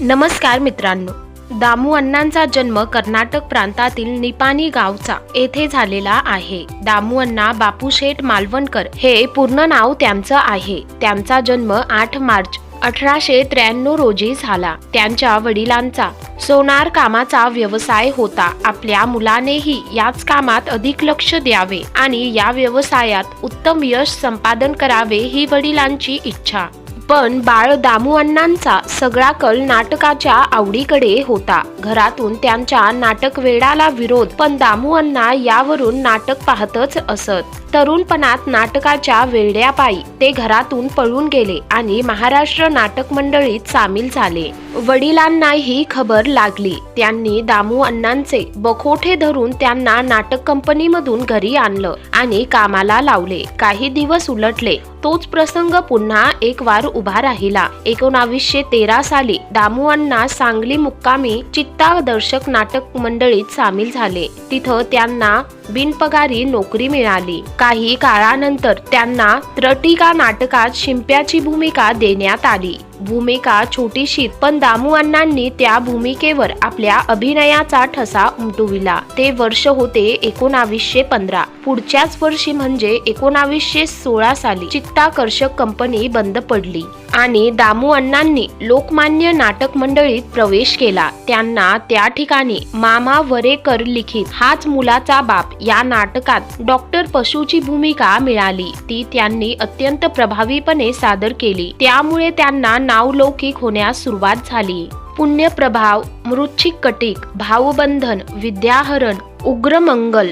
नमस्कार मित्रांनो. दामू अण्णांचा जन्म कर्नाटक प्रांतातील निपाणी गावचा येथे झालेला आहे. दामू अण्णा बापूशेठ मालवणकर हे पूर्ण नाव त्यांचं आहे. त्यांचा जन्म आठ मार्च अठराशे त्र्याण्णव रोजी झाला. त्यांच्या वडिलांचा सोनार कामाचा व्यवसाय होता. आपल्या मुलानेही याच कामात अधिक लक्ष द्यावे आणि या व्यवसायात उत्तम यश संपादन करावे ही वडिलांची इच्छा. पण बाळ दामू अण्णांचा सगळा कल नाटकाच्या आवडीकडे होता. घरातून त्यांच्या नाटक वेडाला विरोध पण दामू अण्णा यावरून नाटक पाहतच असत. तरुणपणात नाटकाच्या वेड्यापायी ते घरातून पळून गेले आणि महाराष्ट्र नाटक मंडळीत सामील झाले. वडिलांना ही खबर लागली. त्यांनी दामू अण्णांचे बखोठे धरून त्यांना नाटक कंपनीमधून घरी आणलं आणि कामाला लावले. काही दिवस उलटले. तोच प्रसंग पुन्हा एक वार उभा राहिला. एकोणावीसशे तेरा साली दामू अण्णा सांगली मुक्कामी चित्तादर्शक नाटक मंडळीत सामील झाले. तिथं त्यांना बिनपगारी नोकरी मिळाली. काही काळानंतर त्यांना त्रटिका नाटकात शिंप्याची भूमिका देण्यात आली. भूमिका छोटीशी पण दामू अण्णांनी त्या भूमिकेवर आपल्या अभिनयाचा ठसा उमटविला. ते वर्ष होते एकोणावीसशे पंधरा. पुढच्याच वर्षी म्हणजे एकोणावीसशे सोळा साली चित्ताकर्षक कंपनी बंद पडली आणि दामू अण्णांनी लोकमान्य नाटक मंडळीत प्रवेश केला. त्यांना त्या ठिकाणी मामा वरेकर लिखित हाच मुलाचा बाप या नाटकात डॉक्टर पशुची भूमिका मिळाली. ती त्यांनी अत्यंत प्रभावीपणे सादर केली. त्यामुळे त्यांना नावलौकिक होण्यास सुरुवात झाली. पुण्यप्रभाव मृच्छिक कटिक भावबंधन विद्याहरण उग्रमंगल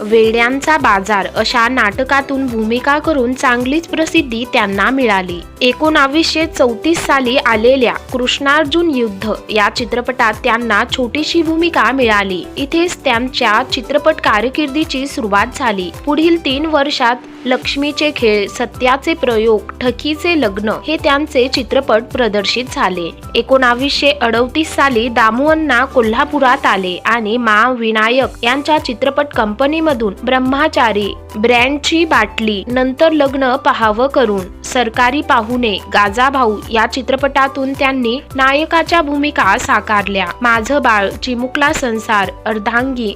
वेड्यांचा बाजार अशा नाटकातून भूमिका करून चांगलीच प्रसिद्धी त्यांना मिळाली. एकोणावीसशे चौतीस साली आलेल्या कृष्णार्जुन युद्ध या चित्रपटात त्यांना छोटीशी भूमिका मिळाली. इथेच त्यांच्या चित्रपट कारकिर्दीची सुरुवात झाली. पुढील तीन वर्षात लक्ष्मीचे खेळ सत्याचे प्रयोग ठकीचे लग्न हे त्यांचे चित्रपट प्रदर्शित झाले. एकोणावीसशे अडतीस साली दामुअण्णा कोल्हापुरात आले आणि मा. विनायक यांच्या चित्रपट कंपनीमधून ब्रह्माचारी ब्रँडची बाटली नंतर लग्न पहावं करून सरकारी पाहुणे गाजाभाऊ या चित्रपटातून त्यांनी नायकाच्या भूमिका साकारल्या. माझं बाळ चिमुकला संसार अर्धांगी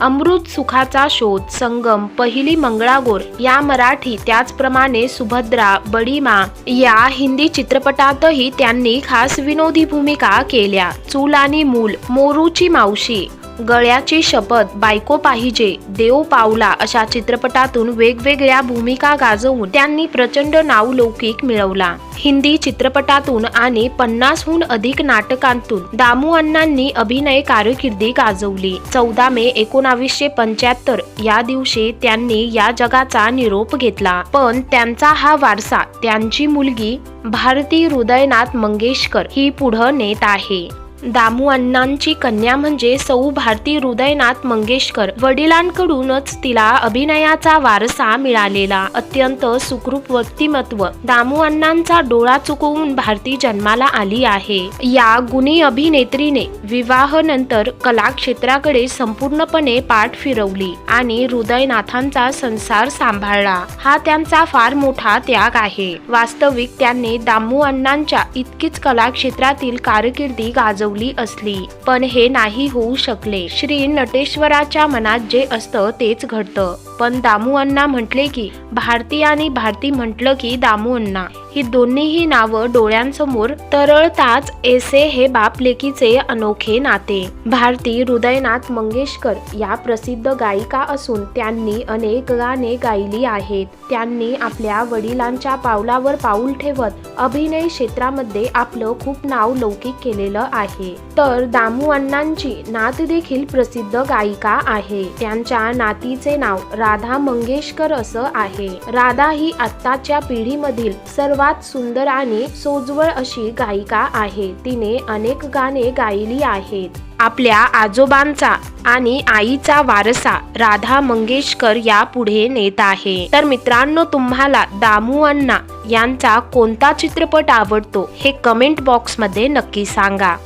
अमृत सुखाचा शोध संगम पहिली मंगळागोर या मराठी त्याचप्रमाणे सुभद्रा बडीमा या हिंदी चित्रपटातही त्यांनी खास विनोदी भूमिका केल्या. चूल आणि मूल मोरूची मावशी गळ्याची शपथ बायको पाहिजे देव पावला अशा चित्रपटातून वेगवेगळ्या भूमिका गाजवून त्यांनी प्रचंड नावलौकिक मिळवला. हिंदी चित्रपटातून आणि पन्नासहून अधिक नाटकांतून दामू अण्णांनी अभिनय कारकिर्दी गाजवली. चौदा मे एकोणावीसशे पंच्याहत्तर या दिवशी त्यांनी या जगाचा निरोप घेतला. पण त्यांचा हा वारसा त्यांची मुलगी भारती हृदयनाथ मंगेशकर ही पुढं नेत आहे. दामू अण्णांची कन्या म्हणजे सौ भारती हृदयनाथ मंगेशकर. वडिलांकडूनच तिला अभिनयाचा वारसा मिळालेला. अत्यंत सुखरूप व्यक्तिमत्व. दामू अण्णांचा डोळा चुकवून भारती जन्माला आली आहे. या गुणी अभिनेत्रीने विवाहानंतर कला क्षेत्राकडे संपूर्णपणे पाठ फिरवली आणि हृदयनाथांचा संसार सांभाळला. हा त्यांचा फार मोठा त्याग आहे. वास्तविक त्यांनी दामू अण्णांच्या इतकीच कला क्षेत्रातील कारकिर्दी गाजवली. असली पण हे नाही होऊ शकले. श्री नटेश्वराच्या मनात जे असतं तेच घडतं. पण दामू अण्णा म्हटले की भारती आणि भारती म्हटलं की दामू अण्णा. ही दोन्हीही नावं डोळ्यांसमोर तरळताच एसे हे बाप लेकीचे अनोखे नाते. भारती हृदयनाथ मंगेशकर या प्रसिद्ध गायिका असून त्यांनी अनेक गाणे गायली आहेत. त्यांनी आपल्या वडिलांच्या पावलावर पाऊल ठेवत अभिनय क्षेत्रामध्ये आपलं खूप नाव लौकिक केलेलं आहे. तर दामू अण्णांची नात देखील प्रसिद्ध गायिका आहे. त्यांच्या नातीचे नाव रा राधा मंगेशकर असं आहे. राधा ही आत्ताच्या पिढीमधील सर्वात सुंदर आणि सोजवळ अशी गायिका आहे. तिने अनेक गाणे गायली आहेत. आपल्या आजोबांचा आणि आईचा वारसा राधा मंगेशकर या पुढे नेत आहे. तर मित्रांनो तुम्हाला दामू अण्णा यांचा कोणता चित्रपट आवडतो हे कमेंट बॉक्समध्ये नक्की सांगा.